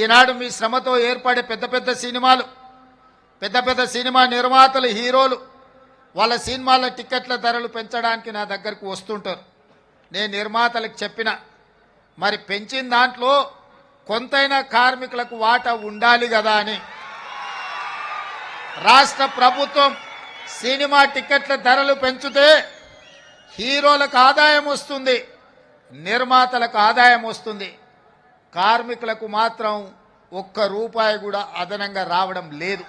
ఈనాడు మీ శ్రమతో ఏర్పడే పెద్ద పెద్ద సినిమాలు పెద్ద పెద్ద సినిమా నిర్మాతలు హీరోలు వాళ్ళ సినిమాల టిక్కెట్ల ధరలు పెంచడానికి నా దగ్గరకు వస్తుంటారు. నేను నిర్మాతలకు చెప్పిన మరి పెంచిన దాంట్లో కొంతైనా కార్మికులకు వాటా ఉండాలి కదా అని. రాష్ట్ర ప్రభుత్వం సినిమా టిక్కెట్ల ధరలు పెంచితే హీరోలకు ఆదాయం వస్తుంది నిర్మాతలకు ఆదాయం వస్తుంది. కార్మికులకు మాత్రం ఒక్క రూపాయి కూడా అదనంగా రావడం లేదు.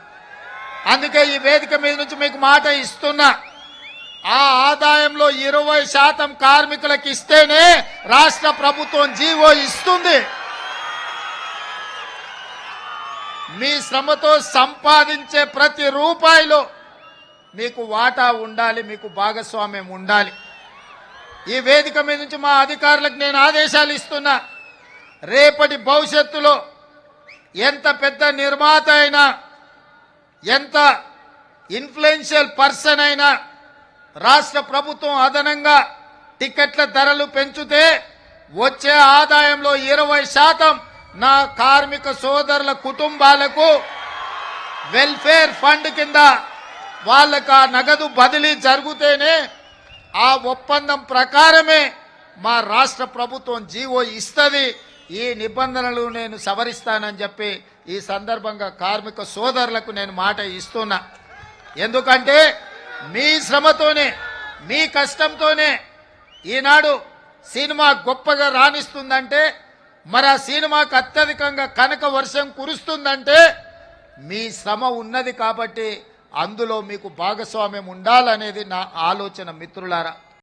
అందుకే ఈ వేదిక మీద నుంచి మీకు మాట ఇస్తున్నా. ఆ ఆదాయంలో ఇరవై శాతం కార్మికులకు ఇస్తేనే రాష్ట్ర ప్రభుత్వం జీవో ఇస్తుంది. మీ శ్రమతో సంపాదించే ప్రతి రూపాయిలో మీకు వాటా ఉండాలి మీకు భాగస్వామ్యం ఉండాలి. ఈ వేదిక మీద నుంచి మా అధికారులకు నేను ఆదేశాలు ఇస్తున్నా. రేపటి భవిష్యత్తులో ఎంత పెద్ద నిర్మాత అయినా ఎంత ఇన్ఫ్లుయెన్షియల్ పర్సన్ అయినా రాష్ట్ర ప్రభుత్వం అదనంగా టికెట్ల ధరలు పెంచితే వచ్చే ఆదాయంలో ఇరవై శాతం నా కార్మిక సోదరుల కుటుంబాలకు వెల్ఫేర్ ఫండ్ కింద వాళ్ళకు ఆ నగదు బదిలీ జరిగితేనే ఆ ఒప్పందం ప్రకారమే మా రాష్ట్ర ప్రభుత్వం జీవో ఇస్తుంది. ఈ నిబంధనలు నేను సవరిస్తానని చెప్పి ఈ సందర్భంగా కార్మిక సోదరులకు నేను మాట ఇస్తున్నా. ఎందుకంటే మీ శ్రమతోనే మీ కష్టంతోనే ఈనాడు సినిమా గొప్పగా రాణిస్తుందంటే మరి ఆ సినిమాకు అత్యధికంగా కనక వర్షం కురుస్తుందంటే మీ శ్రమ ఉన్నది కాబట్టి అందులో మీకు భాగస్వామ్యం ఉండాలనేది నా ఆలోచన మిత్రులారా.